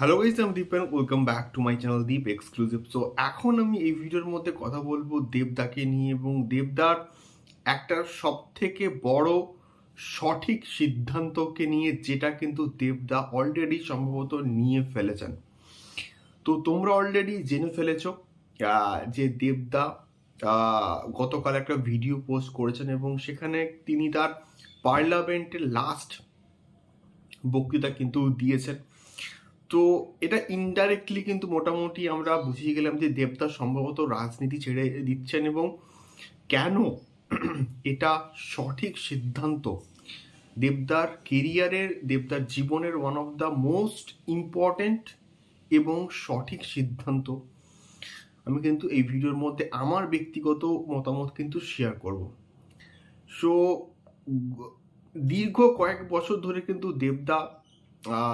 Hello guys আমি Deep and welcome back to my channel Deep exclusive so এখন আমি এই ভিডিওর মধ্যে কথা বলব দেবদাকে নিয়ে এবং দেবদার একটা সব থেকে বড় সঠিক সিদ্ধান্তকে নিয়ে যেটা কিন্তু দেবদা অলরেডি সম্ভবত নিয়ে ফেলেছেন। তো তোমরা অলরেডি জেনে ফেলেছ যে দেবদা গতকাল একটা ভিডিও পোস্ট করেছেন এবং সেখানে তিনি তার পার্লামেন্টের লাস্ট বক্তৃতা কিন্তু দিয়েছেন। তো এটা ইনডাইরেক্টলি কিন্তু মোটামুটি আমরা বুঝিয়ে গেলাম যে দেবদা সম্ভবত রাজনীতি ছেড়ে দিচ্ছেন এবং কেন এটা সঠিক সিদ্ধান্ত? দেবদার কেরিয়ারের দেবদার জীবনের one of the most important এবং সঠিক সিদ্ধান্ত। আমি কিন্তু এই ভিডিওর মধ্যে আমার ব্যক্তিগত মতামত কিন্তু শেয়ার করব। সো দীর্ঘ কয়েক বছর ধরে কিন্তু দেবদা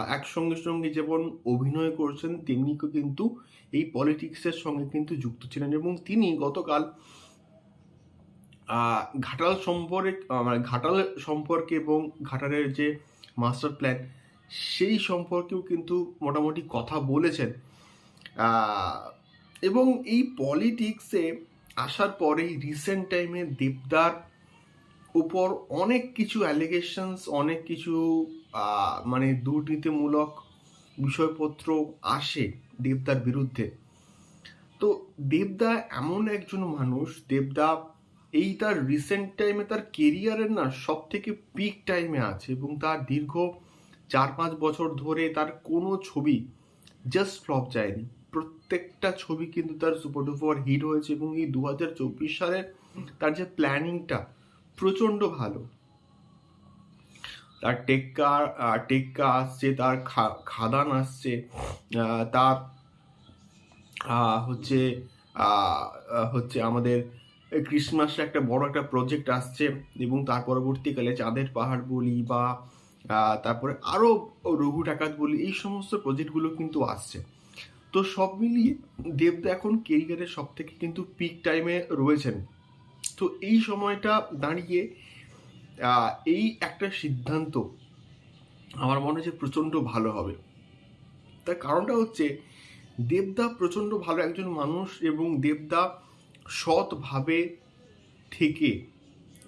একসঙ্গে সঙ্গে যেমন অভিনয় করছেন তেমনি কিন্তু এই পলিটিক্সের সঙ্গে কিন্তু যুক্ত ছিলেন এবং তিনি গতকাল ঘাটাল সম্পর্কে মানে ঘাটাল সম্পর্কে এবং ঘাটালের যে মাস্টার প্ল্যান সেই সম্পর্কেও কিন্তু মোটামুটি কথা বলেছেন। এবং এই পলিটিক্সে আসার পরেই রিসেন্ট টাইমে দেবদার উপর অনেক কিছু অ্যালিগেশনস অনেক কিছু মানে দুর্নীতিমূলক বিষয়পত্র আসে দেবদার বিরুদ্ধে। তো দেবদা এমন একজন মানুষ, দেবদা এই তার রিসেন্ট টাইমে তার কেরিয়ারের না সব থেকে পিক টাইমে আছে এবং তার দীর্ঘ চার পাঁচ বছর ধরে তার কোনো ছবি জাস্ট ফ্লপ যায়নি। প্রত্যেকটা ছবি কিন্তু তার সুপার ডুপার হিট হয়েছে এবং এই দু হাজার চব্বিশ সালের তার যে প্ল্যানিংটা প্রচণ্ড ভালো। তার টেক্কা টেক্কা আসছে, তার খাদান আসছে তার হচ্ছে হচ্ছে আমাদের ক্রিসমাসে একটা বড় একটা প্রজেক্ট আসছে এবং তার পরবর্তীকালে চাঁদের পাহাড় বলি বা তারপরে আরও রঘু ডাকাত বলি, এই সমস্ত প্রজেক্টগুলো কিন্তু আসছে। তো সব মিলিয়ে দেবদা এখন কেরিয়ারের সব থেকে কিন্তু পিক টাইমে রয়েছেন। তো এই সময়টা দাঁড়িয়ে এই একটা সিদ্ধান্ত আমার মনে হচ্ছে প্রচণ্ড ভালো হবে। তার কারণটা হচ্ছে দেবদা প্রচণ্ড ভালো একজন মানুষ এবং দেবদা সৎভাবে থেকে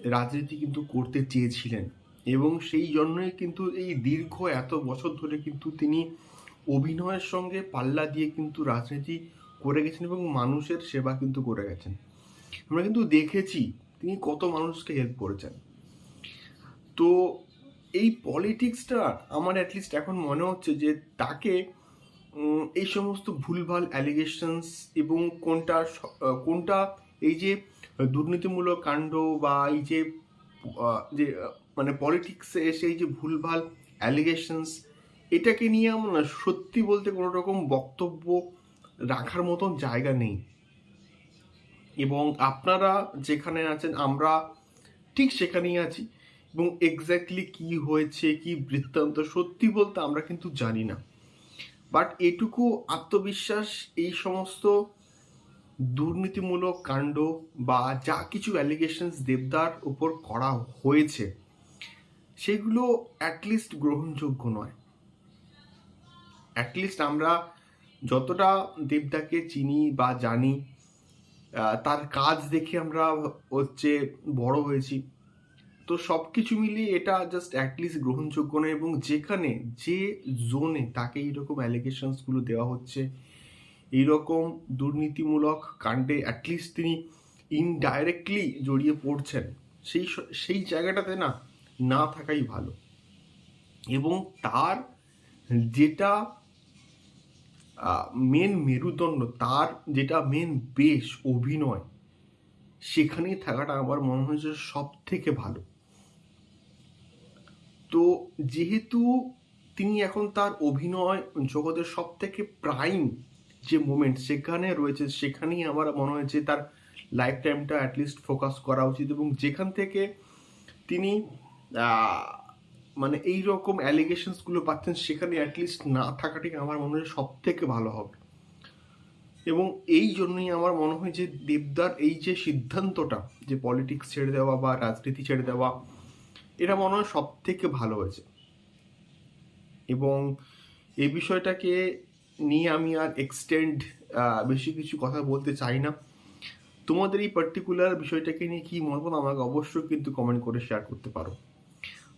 রাজনীতি কিন্তু করতে চেয়েছিলেন এবং সেই জন্যই কিন্তু এই দীর্ঘ এত বছর ধরে কিন্তু তিনি অভিনয়ের সঙ্গে পাল্লা দিয়ে কিন্তু রাজনীতি করে গেছেন এবং মানুষের সেবা কিন্তু করে গেছেন। আমরা কিন্তু দেখেছি তিনি কত মানুষকে হেল্প করেছেন। তো এই পলিটিক্সটা আমার অ্যাটলিস্ট এখন মনে হচ্ছে যে তাকে এই সমস্ত ভুলভাল অ্যালিগেশনস এবং কোনটা কোনটা এই যে দুর্নীতিমূলক কাণ্ড বা এই যে যে মানে পলিটিক্সে এসে এই যে ভুলভাল অ্যালিগেশনস এটাকে নিয়ে আমার সত্যি বলতে কোনো রকম বক্তব্য রাখার মতন জায়গা নেই। এবং আপনারা যেখানে আছেন, আমরা ঠিক সেখানেই আছি। এবং এক্স্যাক্টলি কি হয়েছে, কি বৃত্তান্ত, সত্যি বলতে আমরা কিন্তু জানি না। বাট এটুকু আত্মবিশ্বাস, এই সমস্ত দুর্নীতিমূলক কাণ্ড বা যা কিছু অ্যালিগেশনস দেবদার উপর করা হয়েছে, সেগুলো অ্যাটলিস্ট গ্রহণযোগ্য নয়। অ্যাটলিস্ট আমরা যতটা দেবদাকে চিনি বা জানি তার কাজ দেখে আমরা হচ্ছে বড় হয়েছি। তো সব কিছু মিলিয়ে এটা জাস্ট অ্যাটলিস্ট গ্রহণযোগ্য নয় এবং যেখানে যে জোনে তাকে এইরকম অ্যালিগেশনসগুলো দেওয়া হচ্ছে, এইরকম দুর্নীতিমূলক কাণ্ডে অ্যাটলিস্ট তিনি ইনডাইরেক্টলি জড়িয়ে পড়ছেন, সেই সেই জায়গাটাতে না না থাকাই ভালো। এবং তার যেটা মেন মেরুদণ্ড, তার যেটা মেন বেশ অভিনয়, সেখানেই থাকাটা আমার মনে হয়েছে সব থেকে ভালো। তো যেহেতু তিনি এখন তার অভিনয় জগতের সব থেকে প্রাইম যে মোমেন্ট সেখানে রয়েছে, সেখানেই আমার মনে হয়েছে তার লাইফ টাইমটা অ্যাটলিস্ট ফোকাস করা উচিত এবং যেখান থেকে তিনি মানে এই রকম অ্যালিগেশনসগুলো পাচ্ছেন, সেখানে অ্যাটলিস্ট না থাকাটাই আমার মনে হয় সব থেকে ভালো হবে। এবং এই জন্যই আমার মনে হয় যে দেবদার এই যে সিদ্ধান্তটা, যে পলিটিক্স ছেড়ে দেওয়া বা রাজনীতি ছেড়ে দেওয়া, এটা মনে হয় সব থেকে ভালো হয়েছে। এবং এই বিষয়টাকে নিয়ে আমি আর এক্সটেন্ড বেশি কিছু কথা বলতে চাই না। তোমাদের এই পার্টিকুলার বিষয়টাকে নিয়ে কী মতামত আমাকে অবশ্যই কিন্তু কমেন্ট করে শেয়ার করতে পারো।